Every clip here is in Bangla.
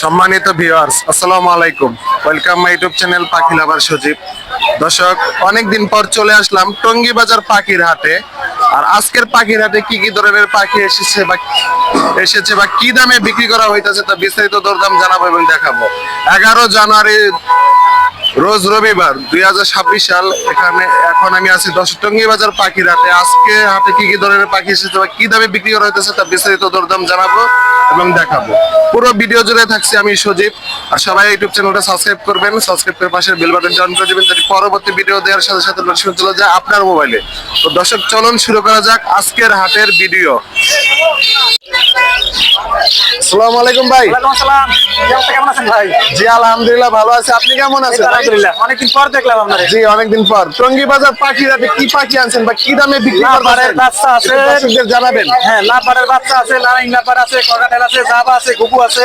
সম্মানিত ভিউয়ার্স আসসালামু আলাইকুম। ওয়েলকাম মাই ইউটিউব চ্যানেল পাখি লাভার সজীব। দর্শক, অনেকদিন পর চলে আসলাম টঙ্গী বাজার পাখির হাটে। আর আজকের পাখির হাটে কি কি ধরনের পাখি এসেছে বা এসেছে বা কি দামে বিক্রি করা হইতেছে তা বিস্তারিত দরদাম জানাব এবং দেখাবো। এগারো জানুয়ারি, রোজ রবিবার দুই হাজার ছাব্বিশ সাল, এখানে এখন আমি আছি দশ টঙ্গী বাজার পাখির হাটে। আজকে হাটে কি কি ধরনের পাখি এসেছে বা কি দামে বিক্রি করা হইতেছে তা বিস্তারিত দরদাম জানাব। এবং দেখাবো। পুরো ভিডিও জুড়ে থাকছি আমি সজীব। আর সবাই ইউটিউব চ্যানেলটা সাবস্ক্রাইব করবেন। সাবস্ক্রাইব করে পাশের বেল বাটন অন করে দিবেন যাতে পরবর্তী ভিডিও দেওয়ার সাথে সাথে নোটিফিকেশন চলে যায় আপনার মোবাইলে। তো দর্শক, চলন শুরু করা যাক আজকের হাটের ভিডিও। আসসালামু আলাইকুম ভাই। আসসালাম। কেমন আছেন ভাই? জি আলহামদুলিল্লাহ ভালো আছে। আপনি কেমন আছেন আলহামদুলিল্লাহ। অনেকদিন পর দেখলাম আপনার। জি অনেকদিন পর। টঙ্গী বাজার পাখি রাতে কি পাখি আনছেন বা কি দামে বিক্রি করবেন বাচ্চা আছে। দর্শকদের জানাবেন। হ্যাঁ লাপারের বাচ্চা আছে লাপার আছে আছে জাবা আছে গুগু আছে।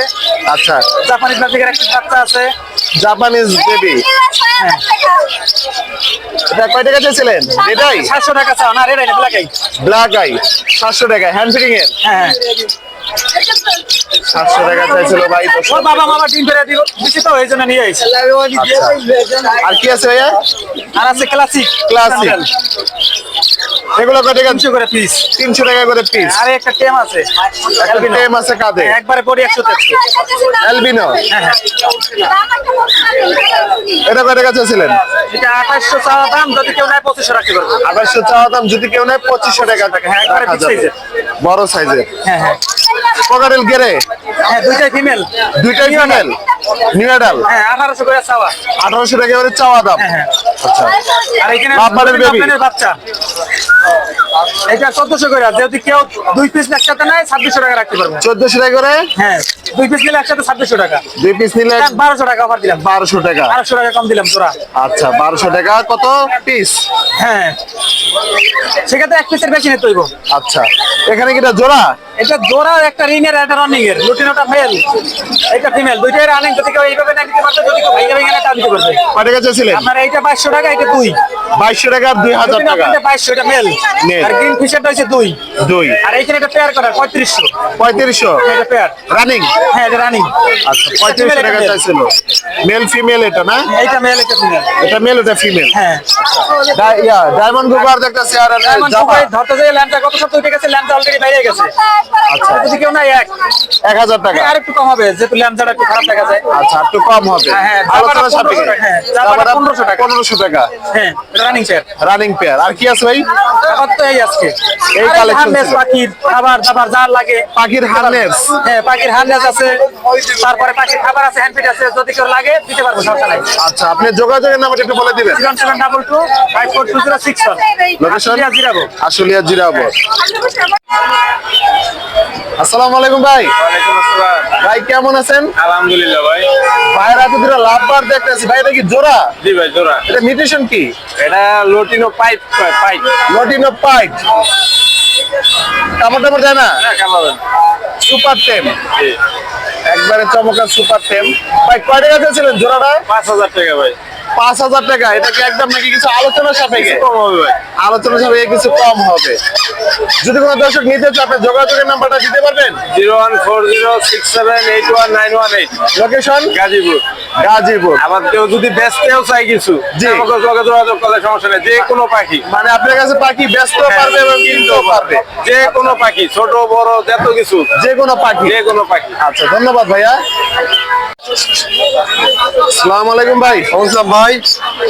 আচ্ছা। জাপানি প্লাস্টিকের একটা বাচ্চা আছে। Japanese baby. এটা কয় টাকা চেয়েছিলেন এটাই টাকা চাও? না ব্ল্যাক আই। সাতশো টাকা। হ্যান্ড ফিটিং এর? হ্যাঁ। সাতশো টাকা চাইছিল ভাই ও বাবা মামা ডিম ফেরে দিব বেশি তো এই জন্য নিয়ে আইছি আর কি আছে ভাইয়া? আর আছে ক্লাসিক ক্লাসিক এগুলো কয় টাকা? করে পিস তিনশো টাকা করে পিস আর একটা টেম আছে। একটা টেম আছে কাঁধে একবারে পড়ি একশো অ্যালবিনো হ্যাঁ হ্যাঁ। এটা কয় টাকা চাইছিলেন এটা আঠাশশো চাওয়া দাম যদি কেউ নেয় পঁচিশশো রাখতে পারব। আঠাশশো চাওয়া দাম যদি কেউ নেয় পঁচিশশো টাকা হ্যাঁ, একবারে। বড় সাইজের হ্যাঁ হ্যাঁ। পকাটেল গেরে হ্যাঁ দুইটাই ফিমেল দুইটাই ফিমেল নিউ অ্যাডাল হ্যাঁ আঠারোশো করে চাওয়া। আঠারোশো টাকা করে চাওয়া দাম। হ্যাঁ হ্যাঁ। আচ্ছা। আর এখানে বাচ্চা। এটা চোদ্দশো করে আর যদি কেউ দুই পিস একসাথে নেয় ছাব্বিশশো টাকা রাখতে পারব। চোদ্দশো টাকা করে? হ্যাঁ দুই পিস নিলে একসাথে ছাব্বিশশো টাকা। দুই পিস নিলে বারোশো টাকা অফার দিলাম। বারোশো টাকা। বারোশো টাকা কম দিলাম তোরা আচ্ছা বারোশো টাকা কত পিস হ্যাঁ সেক্ষেত্রে এক পিসের বেশি নিতে হইব। আচ্ছা এখানে কি জোড়া? এটা জোড়া একটা রিনের একটা রানিং এর লুটিনোটা মেল এটা ফিমেল দুইটাই রানিং যদি কেউ এইভাবে না পারবে যদি কেউ না পারবে টাকা আপনার এইটা টাকা এটা দুই। বাইশশো টাকা আর দুই হাজার টাকা। এটা মেল আর গ্রিন ফিশারটা হচ্ছে দুই। দুই। আর এইখানে এটা পেয়ার করা পঁয়ত্রিশশো। পঁয়ত্রিশশো? এটা পেয়ার রানিং হ্যাঁ এটা রানিং আচ্ছা পঁয়ত্রিশশো টাকা চাইছিল। মেল ফিমেল এটা না? এইটা মেল এটা ফিমেল এটা মেল এটা ফিমেল হ্যাঁ। ডায়মন্ড গুগার দেখতেছি আর জাপা ধরতে যাই ল্যাম্পটা কত সপ্তাহ উঠে গেছে ল্যাম্পটা অলরেডি বাইরে গেছে। আচ্ছা যদি কেউ না এক। এক হাজার টাকা। আর একটু কম হবে যেহেতু ল্যাম্পটা একটু খারাপ দেখা যায়। আচ্ছা একটু কম হবে। হ্যাঁ, হ্যাঁ, আলোচনা সাপেক্ষে। 1500 হ্যাঁ, জাপাটা 1500 টাকা। পনেরোশো টাকা। হ্যাঁ রানিং চেয়ার রানিং পেয়ার আর কি আছে ভাই? আবার তো এই আজকে। এই ছিল। পাখির খাবার দাবার যা লাগে। পাখির হার্নেস হ্যাঁ পাখির হার্নেস আছে। তারপরে পাখির খাবার আছে হ্যান্ড ফিট আছে। যদি কেউ লাগে দিতে পারব সমস্যা নাই। আচ্ছা আপনি যোগাযোগের নাম্বারটা একটু বলে দিবেন। Zero seven double two five four two zero six one location Zirabo. Ashulia Zirabo. আসসালামু আলাইকুম ভাই। ভাই কেমন আছেন? আলহামদুলিল্লাহ ভাই। ভাইয়ের হাতে দুটো লাভবার দেখতেছি। ভাই এটা কি জোড়া? জি ভাই জোড়া। এটা মিউটেশন কি? এটা lutino pied pied lutino pied কামড় টামড় যায় না? হ্যাঁ সুপার টেম। একবারে চমৎকার সুপার টেম। ভাই কয় টাকা দিয়েছিলেন জোড়াটা? পাঁচ হাজার টাকা ভাই। পাঁচ হাজার টাকা। এটা কি একদম নাকি কিছু আলোচনা সাপেক্ষে? কম হবে ভাই। আলোচনা সাপেক্ষে কিছু কম হবে। যদি কোনো দর্শক নিতে চায় যোগাযোগের নাম্বারটা দিতে পারবেন? Zero one four zero six seven eight one nine one eight. Location Gazipur. Gazipur. আবার কেউ যদি ব্যস্তেও চাই কিছু জি। যোগাযোগ যোগাযোগ করলে সমস্যা নেই। যে কোনো পাখি। মানে আপনার কাছে পাখি ব্যস্ত পারবে এবং কিনতেও পারবে। যে কোনো পাখি ছোট বড় যত কিছু। যে কোনো পাখি। যে কোনো পাখি। আচ্ছা ধন্যবাদ ভাইয়া। সালাম আলাইকুম ভাই। নমস্কার ভাই।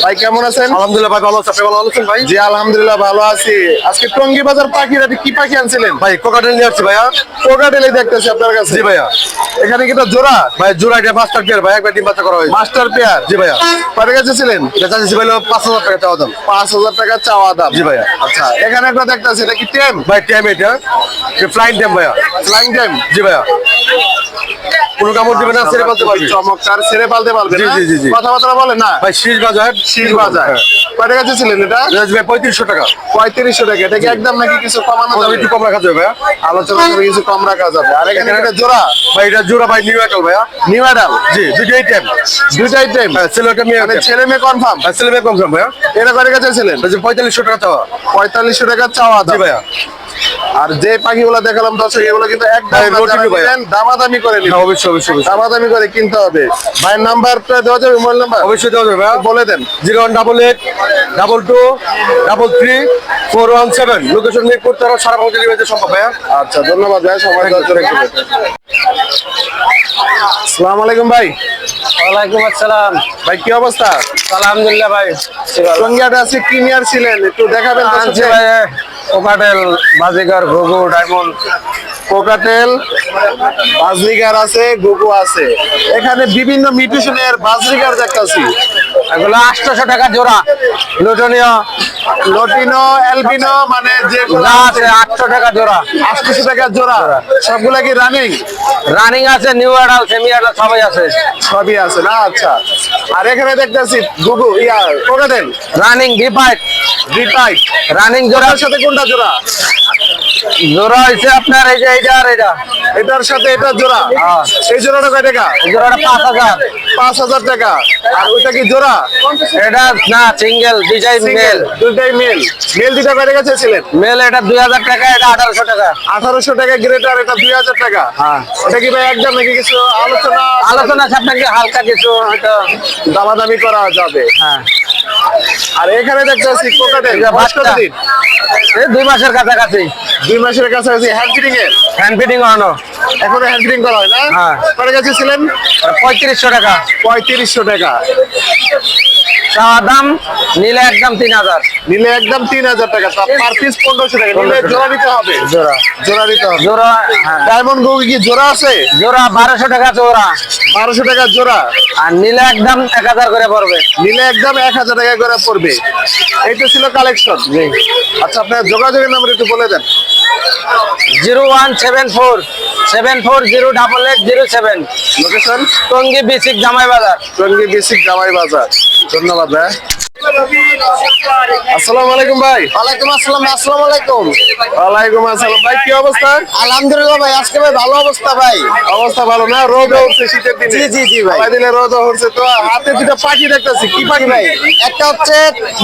ভাই কেমন আছেন? আলহামদুলিল্লাহ ভাই ভালো আছে। আপনি ভালো আছেন ভাই? জি আলহামদুলিল্লাহ ভালো আছি। আজকে টঙ্গী বাজার পাখি কি পাখি আনছিলেন? ভাই কোকাটেল নিয়ে আসছি ভাইয়া। কোকাটেলে দেখতেছি আপনার কাছে। জি ভাইয়া। এখানে কি জোড়া? ভাই জোড়া এটা মাস্টার পেয়ার ভাই একবার ডিম বাচ্চা করা হয়েছে। মাস্টার পেয়ার জি ভাইয়া। কয়টা কাছে ছিলেন? এটা চাচ্ছি ভাই টাকা চাওয়া দাম। পাঁচ হাজার টাকা চাওয়া দাম। জি ভাইয়া। আচ্ছা এখানে একটা দেখতেছি এটা কি টেম ভাই টাইম এটা। ফ্লাইং টাইম ভাইয়া। ফ্লাইং টাইম জি ভাইয়া। কোনো কামড় দিবে না সেরে পালতে পারবি। চমৎকার ছেড়ে পালতে পারবে জি, জি, জি, জি। কথাবার্তা বলে না? ভাই শীষ বাজার শীষ বাজার। কয়টা কাছে ছিলেন এটা? ভাই পঁয়ত্রিশশো টাকা। পঁয়ত্রিশশো টাকা। এটা কি একদম নাকি কিছু কমানো আমি যাবে? একটু কম রাখা যাবে ভাইয়া। আলোচনা করে কিছু কম রাখা যাবে। আর এখানে একটা জোড়া। ভাই এটা জোড়া ভাই নিউ একাল ভাইয়া। নিউ অ্যাডাল জি দুইটাই টাইম দুইটাই টাইম ছেলেটা মেয়ে মানে ছেলে মেয়ে কনফার্ম ছেলে মেয়ে কম ভাইয়া। এটা কয়টা কাছে ছিলেন? এই যে পঁয়তাল্লিশশো টাকা চাওয়া। পঁয়তাল্লিশশো টাকা চাওয়া জি ভাইয়া। আর যে পাখিগুলো দেখালাম দর্শক এগুলো কিন্তু একদম। নিবেন, দামাদামি করে হ্যাঁ অবশ্যই অবশ্যই দামাদামি করে কিনতে হবে। ভাইয়ের নাম্বারটা দেওয়া যাবে মোবাইল নাম্বার? অবশ্যই দেওয়া যাবে বলে দেন। Zero one double eight double two double three four one seven. Location Mirpur তেরো সারা বাংলা ডেলিভারি সম্ভব ভাইয়া। আচ্ছা ধন্যবাদ ভাই সময় দেওয়ার জন্য আসসালামু আলাইকুম ভাই। ওয়ালাইকুম আসসালাম। ভাই কি অবস্থা? আলহামদুলিল্লাহ ভাই টঙ্গিয়াটা আছে প্রিমিয়ার ছিলেন একটু দেখাবেন ভাই কোকাটেল বাজিকার ঘুঘু ডায়মন্ড। কোকাটেল বাজরিগার আছে ঘুঘু আছে। এখানে বিভিন্ন মিউটিশনের বাজরিগার দেখতেছি। এগুলো আটশোশো টাকা জোড়া। লুটনীয়। লটিনো এলবিনো মানে যে আছে। আটশো টাকা জোড়া। আটশো টাকা জোড়া। সবগুলা কি রানিং রানিং আছে নিউ অ্যাডাল সেমি অ্যাডাল সবাই আছে। সবই আছে না? আচ্ছা। আর এখানে দেখতেছি গুগু ইয়া কোকাটেল রানিং ডিপাইট ডিপাইট রানিং জোড়া। জোড়ার সাথে কোনটা জোড়া? জোড়া হয়েছে আপনার এই যে এইটা আর এটা এটার সাথে এটা জোড়া? হ্যাঁ। এই জোড়াটা কয় টাকা? জোড়াটা পাঁচ হাজার। পাঁচ হাজার টাকা। আর ওইটা কি জোড়া? এটা না সিঙ্গেল দুইটাই মেল দুইটাই মেল মেল দুইটা কয় টাকা চেয়েছিলেন? মেল এটা দুই হাজার টাকা এটা আঠারোশো টাকা। আঠারোশো টাকা গ্রেটার এটা দুই হাজার টাকা? হ্যাঁ। এটা কি ভাই একদম নাকি কিছু আলোচনা আলোচনা আছে আপনাকে হালকা কিছু হয়তো দামাদামি করা যাবে। হ্যাঁ। আর এখানে দেখতেছি কোকাটেল। বয়স। কতদিন এই দুই মাসের কাছাকাছি। দুই মাসের কাছাকাছি হ্যান্ড ফিটিং এর? হ্যান্ড ফিটিং করানো এখনও হ্যান্ড ফিটিং করা হয় না? হ্যাঁ। কয় গেছিলেন? পঁয়ত্রিশশো টাকা। পঁয়ত্রিশশো টাকা। চাওয়া দাম নিলে একদম তিন হাজার। নিলে একদম তিন হাজার টাকা। পার পিস পনেরোশো টাকা। নিলে জোড়া নিতে হবে। জোড়া। জোড়া নিতে হবে। জোড়া হ্যাঁ। ডায়মন্ড গুগি কি জোড়া আছে? জোড়া বারোশো টাকা জোড়া। বারোশো টাকা জোড়া। আর নিলে একদম এক হাজার করে পড়বে। নিলে একদম এক হাজার টাকা করে পড়বে। এই তো ছিল কালেকশন আচ্ছা আপনার যোগাযোগের নাম্বার একটু বলে দেন। Zero one seven four seven four zero double eight zero seven. Location Tongi BSCIC Jamai Bazar Tongi BSCIC Jamai বাজার ধন্যবাদ ভাই। আসসালামু আলাইকুম ভাই। ওয়ালাইকুম আসসালাম আসসালামু আলাইকুম। ওয়ালাইকুম আসসালাম। ভাই কি অবস্থা? আলহামদুলিল্লাহ ভাই আজকে ভাই ভালো অবস্থা ভাই। অবস্থা ভালো না? রোদ উঠছে শীতের দিনে। জি, জি, জি ভাই। দিনে রোদ উঠছে তো হাতে দুটো পাখি দেখতেছি। কি পাখি ভাই। একটা হচ্ছে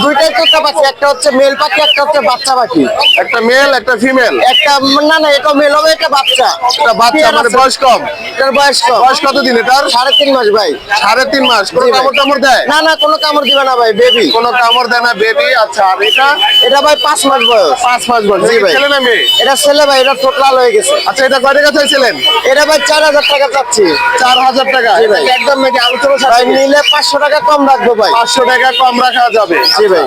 দুইটাই তোতা পাখি একটা হচ্ছে মেল পাখি একটা হচ্ছে বাচ্চা পাখি। একটা মেল একটা ফিমেল একটা না না এটা মেল হবে একটা বাচ্চা বাচ্চা মানে বয়স কম? এটার বয়স কম। বয়স কত দিন এটার? সাড়ে তিন মাস ভাই। সাড়ে তিন মাস। কোনো কামড় টামড় দেয়? না না কোনো কামড় দিবে না ভাই বেবি কোনো কামড় দেয় না বেবি আচ্ছা আর এটা? এটা ভাই পাঁচ মাস বয়স। পাঁচ মাস বয়স। জি ভাই। ছেলে না মেয়ে? এটা ছেলে ভাই এটা ঠোঁট লাল হয়ে গেছে। আচ্ছা এটা কয় টাকা চাইছিলেন? এটা ভাই চার হাজার টাকা চাচ্ছি। চার হাজার টাকা। একদম নাকি আলোচনা ভাই নিলে পাঁচশো টাকা কম রাখব ভাই। পাঁচশো টাকা কম রাখা যাবে। জি ভাই।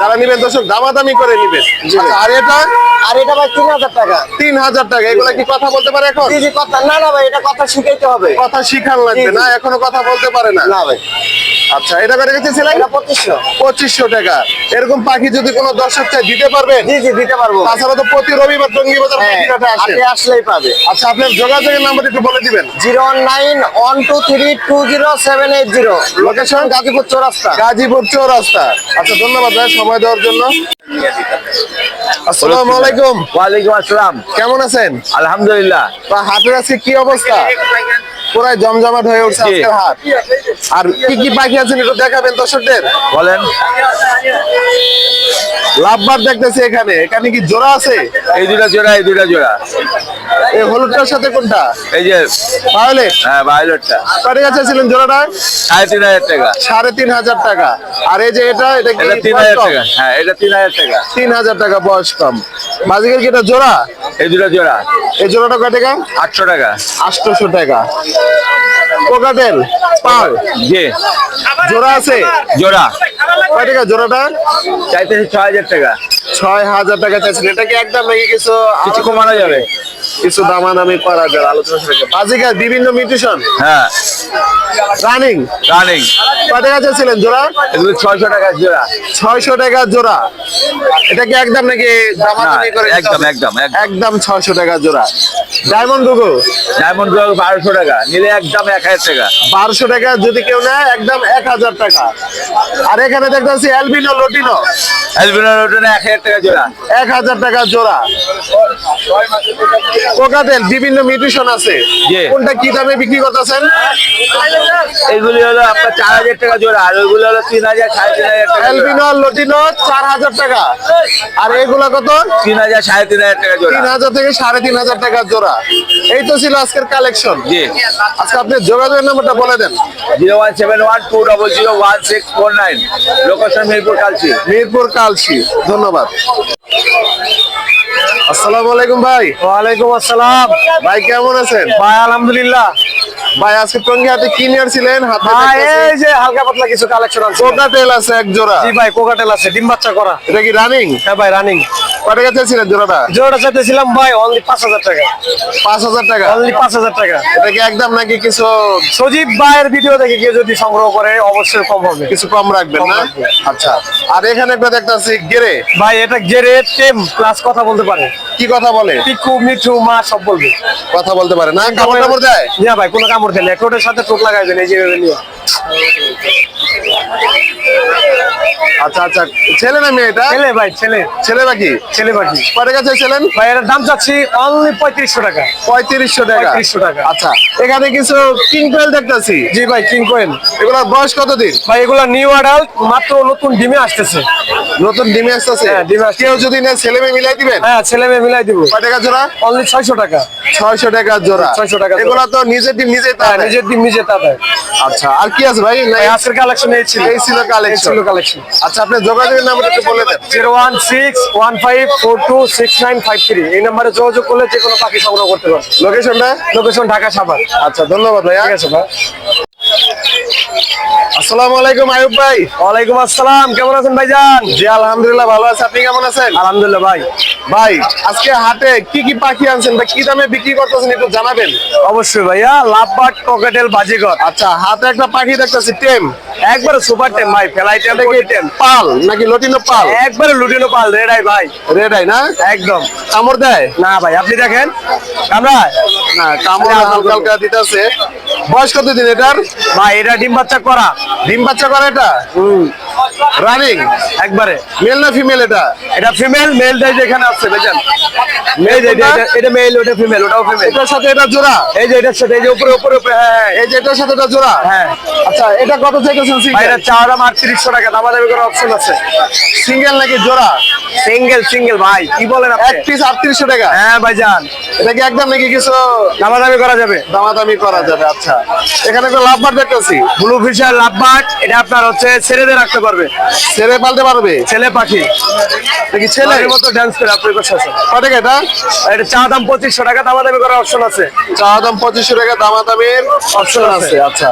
যারা নিবেন দর্শক দামাদামি করে নিবেন। আচ্ছা, আর এটা? আর এটা ভাই তিন হাজার টাকা। তিন হাজার টাকা। এগুলা কি কথা বলতে পারে এখন? জি কথা না না ভাই এটা কথা শিখাইতে হবে। কথা শিখান লাগবে। না এখনও কথা বলতে পারে না। না ভাই। আচ্ছা এটা করে গেছিলেন এটা পঁচিশশো। পঁচিশশো টাকা। এরকম পাখি যদি কোনো দর্শক চাই দিতে পারবে? জি জি দিতে পারব। তাছাড়া তো প্রতি রবিবার টঙ্গি বাজার হ্যাঁ পাখিঘাটে আসে। আপনি আসলেই পাবে। আচ্ছা আপনার যোগাযোগের নাম্বার একটু বলে দিবেন। Zero nine one two three two zero seven eight zero. Location Gazipur Chowrasta. Gazipur Chowrasta. আচ্ছা ধন্যবাদ ভাই সময় দেওয়ার জন্য। আসসালামু আলাইকুম। ওয়ালাইকুম আসসালাম। কেমন আছেন? আলহামদুলিল্লাহ। তা হাটের আজকে কি অবস্থা? পুরাই জমজমাট হয়ে উঠছে আজকের হাট। আর কি কি পাখি আছেন একটু দেখাবেন দর্শকদের? বলেন। লাভবার দেখতেছি এখানে। এখানে কি জোড়া আছে? এই দুটা জোড়া এই দুটা জোড়া। এই হলুদটার সাথে কোনটা? এই যে ভায়োলেট হ্যাঁ ভায়োলেটটা কয় কাছে ছিলেন জোড়াটা? সাড়ে তিন হাজার টাকা। সাড়ে তিন হাজার টাকা। আর এই যে এটা এটা কি তিন হাজার টাকা। হ্যাঁ এটা তিন হাজার টাকা। তিন হাজার টাকা বয়স কম। বাজিকের কি এটা জোড়া? এই দুটা জোড়া। এই জোড়াটা কয় টাকা? আটশো টাকা। আটশোশো টাকা। কোকাটেল পার জি। জোড়া আছে? জোড়া। কয় টাকা জোড়াটা? চাইতেছি ছয় হাজার টাকা। ছয় হাজার টাকা চাইছেন। এটা কি একদম নাকি কিছু কিছু কমানো যাবে? কিছু দামাদামি করা যাবে? আলোচনা সাপেক্ষে বাজিকার বিভিন্ন মিউটিশন? হ্যাঁ। রানিং রানিং কয় টাকা চাইছিলেন জোড়া? এগুলো ছয়শো টাকা জোড়া। ছয়শো টাকা জোড়া। এটা কি একদম নাকি একদম, একদম, একদম। ছয়শো টাকা জোড়া। ডায়মন্ড গুগু ডায়মন্ডগুলো বারোশো টাকা নিলে একদম এক হাজার টাকা। বারোশো টাকা যদি কেউ নেয় একদম এক হাজার টাকা। আর এখানে দেখতে পাচ্ছি অ্যালবিনো লোটিনো অ্যালবিনো রোডনে এক হাজার টাকা জোড়া। এক হাজার টাকা জোড়া। কোকাটেল বিভিন্ন মিউটেশন আছে। কোনটা কি দামে বিক্রি করতেছেন? এগুলি হলো আপনার চার হাজার টাকা জোড়া আর ওইগুলো হলো তিন হাজার সাড়ে তিন হাজার টাকা অ্যালবিনো আর চার হাজার টাকা। আর এগুলা কত? তিন হাজার সাড়ে তিন হাজার টাকা জোড়া। তিন হাজার থেকে সাড়ে তিন হাজার টাকার জোড়া। এই তো ছিল আজকের কালেকশন জি। আজকে আপনি যোগাযোগের নাম্বারটা বলে দেন। Zero one seven one two double zero one six four nine. Location Mirpur Kalshi. Mirpur Kalshi. ধন্যবাদ। আসসালামু আলাইকুম ভাই। ওয়ালাইকুম আসসালাম। ভাই কেমন আছেন? ভাই আলহামদুলিল্লাহ। ভাই আজকে টঙ্গি হাতে কি নিয়ে আসছিলেন হাতে এই যে হালকা পাতলা কিছু কালেকশন আছে। কোকাটেল আছে এক জোড়া। জি ভাই কোকাটেল আছে ডিম বাচ্চা করা। এটা কি রানিং হ্যাঁ ভাই রানিং কত টাকা চাইছিলেন জোড়াটা? জোড়াটা চাইতেছিলাম ভাই অনলি পাঁচ হাজার টাকা। পাঁচ হাজার টাকা? অনলি পাঁচ হাজার টাকা। এটা কি একদম নাকি কিছু সজীব ভাইয়ের ভিডিও দেখে কেউ যদি সংগ্রহ করে অবশ্যই কম হবে। কিছু কম রাখবেন না? আচ্ছা। আর এখানে একটা দেখতেছি গেরে ভাই এটা গেরে টেম প্লাস কথা বলতে পারে। কি কথা বলে? পিকু মিঠু মা সব বলবে। কথা বলতে পারে না? কামড় টামড় দেয়? না ভাই কোনো কামড় না ঠোঁটের সাথে ঠোঁট লাগাইবেন এই যে নিয়ে আচ্ছা আচ্ছা ছেলে না ছেলে ভাই ছেলে। ছেলে নাকি? ছেলে কত টাকা চাইছিলেন ভাই এটার দাম চাচ্ছি অনলি পঁয়ত্রিশশো টাকা। পঁয়ত্রিশশো টাকা। 3500 টাকা। আচ্ছা এখানে কিছু কিং কোয়েল দেখতেছি। জি ভাই কিং কোয়েল এগুলোর বয়স কতদিন? ভাই এগুলা নিউ অ্যাডাল্ট মাত্র নতুন ডিমে আসতেছে। নতুন ডিমে আসতেছে? হ্যাঁ, ডিমে। কেউ যদি নেয় ছেলে মেয়ে মিলাই দিবেন? হ্যাঁ ছেলে মেয়ে মিলাই দিব। কয় টাকা জোড়া অনলি ছয়শো টাকা। ছয়শো টাকা জোড়া। 600 টাকা। এগুলো তো নিজের ডিম তা নিজে তা দেয় আচ্ছা আর কি আছে ভাই? আজকের কালেকশন এই ছিল। এই ছিল collection। ছিল কালেকশন আচ্ছা আপনি যোগাযোগের নাম্বারটা একটু বলে দেন। Zero one six one five four two six nine five three. এই নাম্বারে যোগাযোগ করলে যে কোনো পাখি সংগ্রহ করতে লোকেশনটা লোকেশন ঢাকা সাভার। আচ্ছা ধন্যবাদ ভাই ঠিক আছে ভাই। আসসালামু আলাইকুম আয়ুব ভাই। ওয়ালাইকুম আসসালাম কেমন আছেন ভাইজান? জি আলহামদুলিল্লাহ ভালো আছে। আপনি কেমন আছেন? আলহামদুলিল্লাহ ভাই। ভাই আজকে হাটে কি কি পাখি আনছেন বা কি দামে বিক্রি করতেছেন একটু জানাবেন? অবশ্যই ভাইয়া লাভবাট ককেটেল বাজিগর। আচ্ছা হাতে একটা পাখি দেখতেছি টেম। একবারে সুপার টেম ভাই ফেলাই টেম কি টেম? পাল নাকি লটিনো পাল? একবারে লুটিনো পাল রেডাই ভাই। রেড আই না? একদম। কামড় দেয়? না ভাই আপনি দেখেন। আমরা না কামড় আরে, হালকা হালকা দিতেছে। বয়স কত দিন এটার? ভাই এটা ডিম বাচ্চা করা। ডিম বাচ্চা করা এটা? রানিং একবারে। মেল না ফিমেল এটা? এটা ফিমেল মেল দেয় যেখানে আছে বুঝছেন মেল এটা মেল ওটা ফিমেল ওটাও ফিমেল এটার সাথে এটা জোড়া? এই যে এটার সাথে এই যে উপরে উপরে উপরে হ্যাঁ হ্যাঁ। এই যে এটার সাথে এটা জোড়া? হ্যাঁ। আচ্ছা এটা কত চাইতেছেন ভাই এটা সিঙ্গেল চাওয়া দাম আটত্রিশশো টাকা দামা দামি করার অপশন আছে। সিঙ্গেল নাকি জোড়া? সিঙ্গেল সিঙ্গেল ভাই কি বলেন এক পিস আটত্রিশশো টাকা। হ্যাঁ ভাইজান। এটা কি একদম নাকি কিছু দামা দামি করা যাবে? দামাদামি করা যাবে আচ্ছা। এখানে একটা লাভ বার দেখতেছি। ব্লু ফিশার লাভবাট এটা আপনার হচ্ছে ছেড়ে দিয়ে রাখতে পারবে। ছেড়ে পালতে পারবে? ছেলে পাখি। দেখি ছেলে? মতো ডান্স করে আপনার কাছে আছে কত টাকা এটা? এটা চা দাম পঁচিশশো টাকা দামা দামি করার অপশন আছে। চা দাম পঁচিশশো টাকা দামাদামির অপশন আছে আচ্ছা।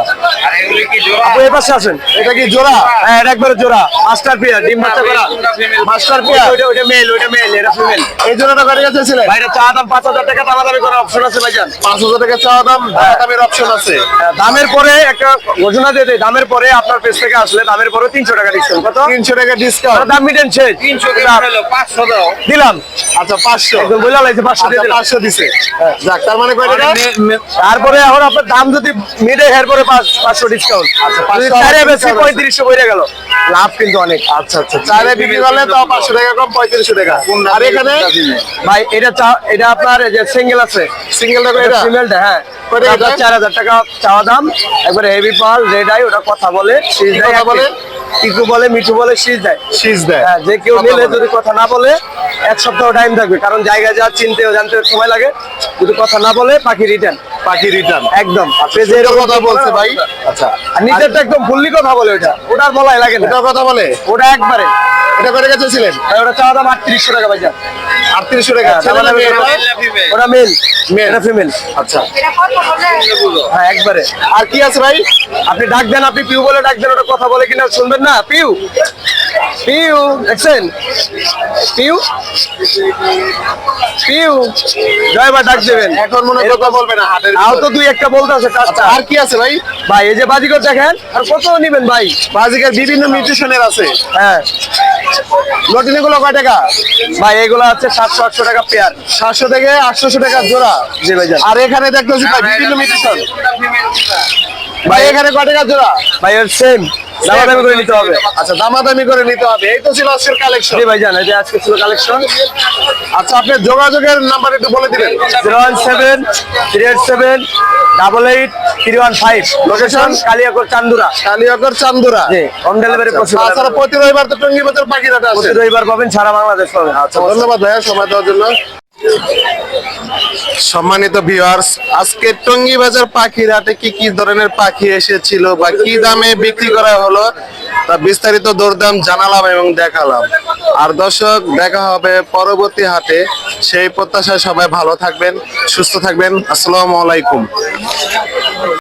আপনি এই পাশে আসেন। এটা কি জোড়া? হ্যাঁ এটা একবারে জোড়া। মাস্টার পিয়ার ডিম বাচ্চা করা। মাস্টার পেয়ার ওইটা ওইটা মেল ওইটা মেল এটা ফিমেল এই জোড়াটা কত টাকা চাইছিলেন ভাই এটা চা দাম পাঁচ হাজার টাকা দামা দামি করার অপশন আছে ভাইজান। পাঁচ হাজার টাকা চা দাম দামাদামির অপশন আছে। দামের পরে একটা ঘোষণা দিয়ে দেয় দামের পরে আপনার পেজ থেকে আসলে দামের পরে তিনশো টাকা কত তিনশো টাকা ডিসকাউন্ট দাম মিটেন শেষ তিনশো দিলাম। আচ্ছা পাঁচশো। বলে লাগছে পাঁচশো দিয়ে আচ্ছা দিলাম। পাঁচশো দিছে। যাক তার মানে টাকা তারপরে এখন আপনার দাম যদি মিটে এরপরে পাঁচ পাঁচশো ডিসকাউন্ট আচ্ছা, চারে বেশি পঁয়ত্রিশশো বেড়ে গেল। লাভ কিন্তু অনেক। আচ্ছা আচ্ছা চারে বিক্রি করলে তাও পাঁচশো টাকা কম পঁয়ত্রিশশো টাকা। আর এখানে? ভাই এটা চা- এটা আপনার যে সিঙ্গেল আছে। সিঙ্গেলটা করে এটা ফিমেলটা হ্যাঁ? চার হাজার টাকা চাওয়া দাম। একবারে হেভি পাল রেড আই ওটা কথা বলে। কথা বলে? টিকু বলে মিঠু বলে শীষ দেয়। শীষ দেয়। হ্যাঁ যে কেউ নিলে যদি কথা না বলে এক সপ্তাহ টাইম থাকবে। কারণ জায়গা যা চিনতে জানতে সময় লাগে। যদি কথা না বলে পাখি রিটার্ন পাখি রিটার্ন একদম। সুন্দর পেজের কথা বলছে ভাই। আচ্ছা। আর নিজেরটা একদম ফুললি কথা বলে ওটা। ওটার বলাই লাগে না। ওটা কথা বলে। ওটা একবারে। এটা করে গেছিলেন আর ওটা চাওয়া দাম আটত্রিশশো টাকা ভাইজান। আটত্রিশশো টাকা। এটা? ওটা মেল। এটা ফিমেল আচ্ছা। হ্যাঁ একবারে। আর কি আছে ভাই? আপনি ডাক দেন আপনি পিউ বলে ডাক দেন ওটা কথা বলে কিনা শুনবেন না? পিউ। পিউ দেখছেন? পিউ? পিউ। জয়বার ডাক দেবেন। এখন মনে হয় কথা বলবে না হাটের আও তো দুই একটা বলতে আছে আচ্ছা আর কি আছে ভাই? ভাই এই যে বাজিকর দেখেন আর কত নিবেন ভাই? বাজিকার বিভিন্ন মিউটেশনের আছে। হ্যাঁ। লটিনি গুলো কয় টাকা? ভাই এগুলো আছে সাতশো আটশো টাকা পেয়ার। সাতশো থেকে আটশোশো টাকা জোড়া। জি ভাইজান আর এখানে দেখতেছি ভাই বিভিন্ন মিউটেশন ভাই এখানে কয় টাকা জোড়া? ভাই সেম দামাদামি করে নিতে হবে। আচ্ছা দামাদামি করে নিতে হবে। এই তো ছিল আজকের কালেকশন জি এই আজকে ছিল কালেকশন আচ্ছা আপনি যোগাযোগের নাম্বার একটু বলে দিবেন। Zero one seven three eight seven double eight three one five. Location Chandura. Kaliakair Chandura. জি হোম ডেলিভারি পসিবল তাছাড়া প্রতি রবিবার তো টঙ্গি বাজার পাখিরাটে আছে প্রতি রবিবার পাবেন সারা বাংলাদেশ পাবেন। আচ্ছা ধন্যবাদ ভাইয়া সময় দেওয়ার জন্য। সম্মানিত ভিউয়ার্স আজকে টঙ্গী বাজার পাখির হাটে কি কি ধরনের পাখি এসেছিল বা কি দামে বিক্রি করা হলো, তা বিস্তারিত দরদাম জানালাম এবং দেখালাম। আর দর্শক, দেখা হবে পরবর্তী হাটে। সেই প্রত্যাশায় সবাই ভালো থাকবেন, সুস্থ থাকবেন। আসসালামু আলাইকুম।